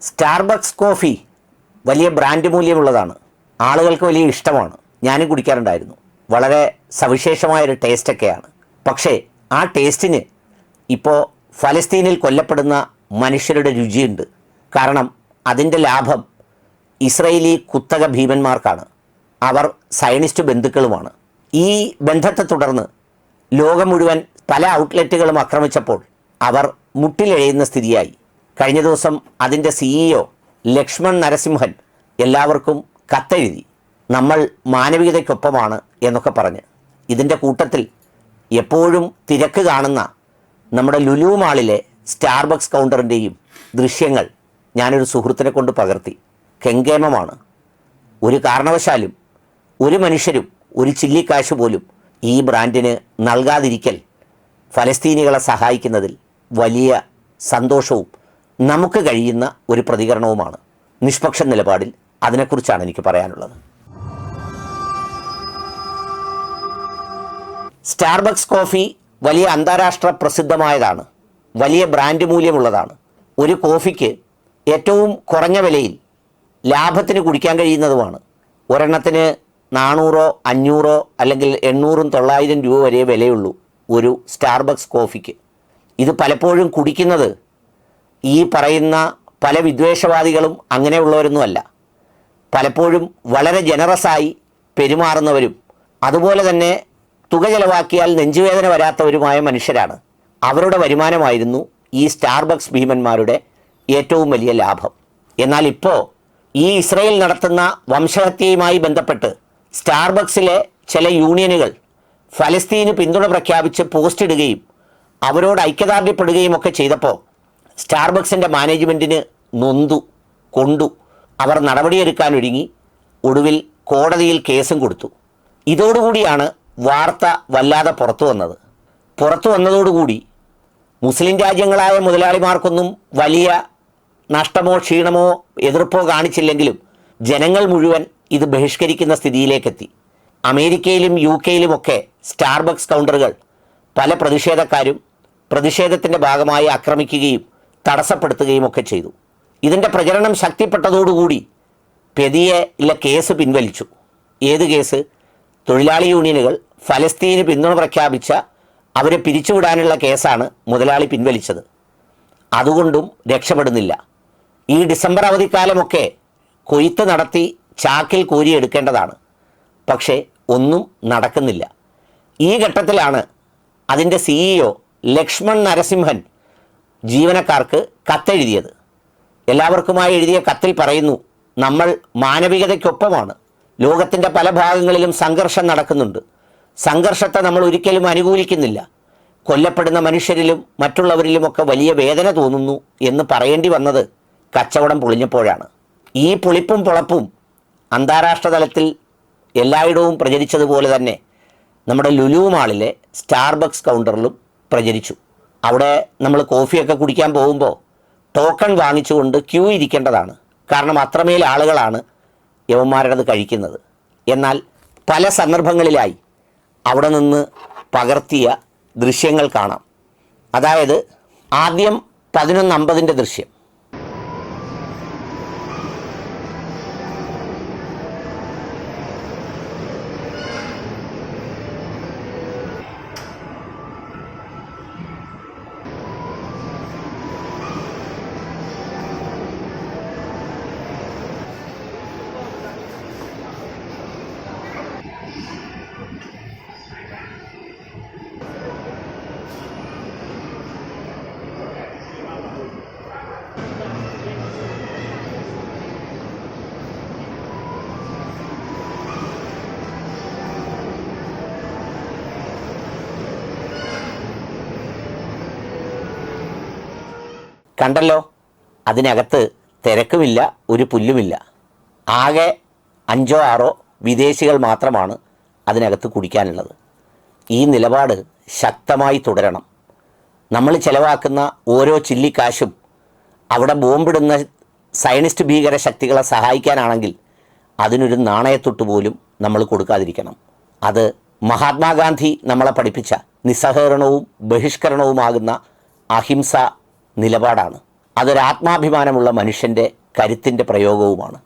Starbucks coffee വലിയ brand മൂല്യമുള്ളതാണ്. ആളുകൾക്ക് വലിയ ഇഷ്ടമാണ്. ഞാനും കുടിക്കാറുണ്ടായിരുന്നു. വളരെ സവിശേഷമായൊരു ടേസ്റ്റൊക്കെയാണ്. പക്ഷേ ആ ടേസ്റ്റിന് ഇപ്പോൾ ഫലസ്തീനിൽ കൊല്ലപ്പെടുന്ന മനുഷ്യരുടെ രുചിയുണ്ട്. കാരണം അതിന്റെ ലാഭം ഇസ്രയേലി കുത്തക ഭീമന്മാർക്കാണ്. അവർ സയനിസ്റ്റ് ബന്ധുക്കളുമാണ്. ഈ ബന്ധത്തെ തുടർന്ന് ലോകം മുഴുവൻ പല ഔട്ട്ലെറ്റുകളും ആക്രമിച്ചപ്പോൾ അവർ മുട്ടിലെഴയുന്ന സ്ഥിതിയായി. കഴിഞ്ഞ ദിവസം അതിന്റെ സിഇഒ ലക്ഷ്മൺ നരസിംഹൻ എല്ലാവർക്കും കത്തെഴുതി. നമ്മൾ മാനവികതയ്ക്കൊപ്പമാണ് എന്നൊക്കെ പറഞ്ഞ്. ഇതിന്റെ കൂട്ടത്തിൽ എപ്പോഴും തിരക്ക് കാണുന്ന നമ്മുടെ ലുലു മാളിലെ സ്റ്റാർബക്സ് കൗണ്ടറിന്റെയും ദൃശ്യങ്ങൾ ഞാനൊരു സുഹൃത്തിനെ കൊണ്ട് പകർത്തി. കെങ്കേമമാണ്. ഒരു കാരണവശാലും ഒരു മനുഷ്യരും ഒരു ചില്ലിക്കാശ് പോലും ഈ ബ്രാൻഡിന് നൽകാതിരിക്കൽ ഫലസ്തീനികളെ സഹായിക്കുന്നതിൽ വലിയ സന്തോഷവും നമുക്ക് കഴിയുന്ന ഒരു പ്രതികരണവുമാണ്. നിഷ്പക്ഷ നിലപാടിൽ അതിനെക്കുറിച്ചാണ് എനിക്ക് പറയാനുള്ളത്. സ്റ്റാർബക്സ് കോഫി വലിയ അന്താരാഷ്ട്ര പ്രസിദ്ധമായതാണ്. വലിയ ബ്രാൻഡ് മൂല്യമുള്ളതാണ്. ഒരു കോഫിക്ക് ഏറ്റവും കുറഞ്ഞ വിലയിൽ ലാഭത്തിന് കുടിക്കാൻ കഴിയുന്നതുമാണ്. ഒരെണ്ണത്തിന് നാനൂറോ അഞ്ഞൂറോ അല്ലെങ്കിൽ എണ്ണൂറും തൊള്ളായിരം രൂപ വരെ വിലയുള്ളൂ ഒരു സ്റ്റാർബക്സ് കോഫിക്ക്. ഇത് പലപ്പോഴും കുടിക്കുന്നത് ഈ പറയുന്ന പല വിദ്വേഷവാദികളും അങ്ങനെയുള്ളവരൊന്നുമല്ല. പലപ്പോഴും വളരെ ജനറസായി പെരുമാറുന്നവരും അതുപോലെ തന്നെ തുക ചെലവാക്കിയാൽ നെഞ്ചുവേദന വരാത്തവരുമായ മനുഷ്യരാണ്. അവരുടെ വരുമാനമായിരുന്നു ഈ സ്റ്റാർബക്സ് ഭീമന്മാരുടെ ഏറ്റവും വലിയ ലാഭം. എന്നാൽ ഇപ്പോൾ ഈ ഇസ്രയേൽ നടത്തുന്ന വംശഹത്യയുമായി ബന്ധപ്പെട്ട് സ്റ്റാർബക്സിലെ ചില യൂണിയനുകൾ ഫലസ്തീന് പിന്തുണ പ്രഖ്യാപിച്ച് പോസ്റ്റ് ഇടുകയും അവരോട് ഐക്യദാർഢ്യപ്പെടുകയും ഒക്കെ ചെയ്തപ്പോൾ സ്റ്റാർബക്സിന്റെ മാനേജ്മെന്റിന് നൊന്തു കൊണ്ടു. അവർ നടപടിയെടുക്കാൻ ഒരുങ്ങി. ഒടുവിൽ കോടതിയിൽ കേസും കൊടുത്തു. ഇതോടുകൂടിയാണ് വാർത്ത വല്ലാതെ പുറത്തു വന്നത്. പുറത്തു വന്നതോടുകൂടി മുസ്ലിം രാജ്യങ്ങളായ മുതലാളിമാർക്കൊന്നും വലിയ നഷ്ടമോ ക്ഷീണമോ എതിർപ്പോ കാണിച്ചില്ലെങ്കിലും ജനങ്ങൾ മുഴുവൻ ഇത് ബഹിഷ്കരിക്കുന്ന സ്ഥിതിയിലേക്കെത്തി. അമേരിക്കയിലും യു കെയിലുമൊക്കെ സ്റ്റാർബക്സ് കൗണ്ടറുകൾ പല പ്രതിഷേധക്കാരും പ്രതിഷേധത്തിന്റെ ഭാഗമായി ആക്രമിക്കുകയും തടസ്സപ്പെടുത്തുകയും ഒക്കെ ചെയ്തു. ഇതിന്റെ പ്രചരണം ശക്തിപ്പെട്ടതോടുകൂടി പെതിയെ കേസ് പിൻവലിച്ചു. ഏത് കേസ്? തൊഴിലാളി യൂണിയനുകൾ ഫലസ്തീന് പിന്തുണ പ്രഖ്യാപിച്ച അവരെ പിരിച്ചുവിടാനുള്ള കേസാണ് മുതലാളി പിൻവലിച്ചത്. അതുകൊണ്ടും രക്ഷപ്പെടുന്നില്ല. ഈ ഡിസംബർ അവധിക്കാലമൊക്കെ കൊയ്ത്ത് നടത്തി ചാക്കിൽ കോരിയെടുക്കേണ്ടതാണ് പക്ഷേ ഒന്നും നടക്കുന്നില്ല. ഈ ഘട്ടത്തിലാണ് അതിന്റെ സിഇഒ ലക്ഷ്മൺ നരസിംഹൻ ജീവനക്കാർക്ക് കത്തെഴുതിയത്. എല്ലാവർക്കുമായി എഴുതിയ കത്തിൽ പറയുന്നു നമ്മൾ മാനവികതയ്ക്കൊപ്പമാണ്. ലോകത്തിന്റെ പല ഭാഗങ്ങളിലും സംഘർഷം നടക്കുന്നുണ്ട്. സംഘർഷത്തെ നമ്മൾ ഒരിക്കലും അനുകൂലിക്കുന്നില്ല. കൊല്ലപ്പെടുന്ന മനുഷ്യരിലും മറ്റുള്ളവരിലുമൊക്കെ വലിയ വേദന തോന്നുന്നു എന്ന് പറയേണ്ടി വന്നത് കച്ചവടം പൊളിഞ്ഞപ്പോഴാണ്. ഈ പൊളിപ്പും പൊളപ്പും അന്താരാഷ്ട്ര തലത്തിൽ എല്ലായിടവും പ്രചരിച്ചതുപോലെ തന്നെ നമ്മുടെ ലുലു മാളിലെ സ്റ്റാർബക്സ് കൗണ്ടറിലും പ്രചരിച്ചു. അവിടെ നമ്മൾ കോഫിയൊക്കെ കുടിക്കാൻ പോകുമ്പോൾ ടോക്കൺ വാങ്ങിച്ചുകൊണ്ട് ക്യൂ ഇരിക്കേണ്ടതാണ്. കാരണം അത്രമേൽ ആളുകളാണ് യവന്മാരുടേത് കഴിക്കുന്നത്. എന്നാൽ പല സന്ദർഭങ്ങളിലായി അവിടെ നിന്ന് പകർത്തിയ ദൃശ്യങ്ങൾ കാണാം. അതായത് ആദ്യം പതിനൊന്ന് അമ്പതിന്റെ ദൃശ്യം. കണ്ടല്ലോ അതിനകത്ത് തിരക്കുമില്ല ഒരു പുല്ലുമില്ല. ആകെ അഞ്ചോ ആറോ വിദേശികൾ മാത്രമാണ് അതിനകത്ത് കുടിക്കാനുള്ളത്. ഈ നിലപാട് ശക്തമായി തുടരണം. നമ്മൾ ചിലവാക്കുന്ന ഓരോ ചില്ലിക്കാശും അവിടെ ബോംബിടുന്ന സയനിസ്റ്റ് ഭീകര ശക്തികളെ സഹായിക്കാനാണെങ്കിൽ അതിനൊരു നാണയത്തൊട്ട് പോലും നമ്മൾ കൊടുക്കാതിരിക്കണം. അത് മഹാത്മാഗാന്ധി നമ്മളെ പഠിപ്പിച്ച നിസ്സഹകരണവും ബഹിഷ്കരണവുമാകുന്ന അഹിംസ നിലപാടാണ്. അതൊരാത്മാഭിമാനമുള്ള മനുഷ്യന്റെ കരുത്തിന്റെ പ്രയോഗവുമാണ്.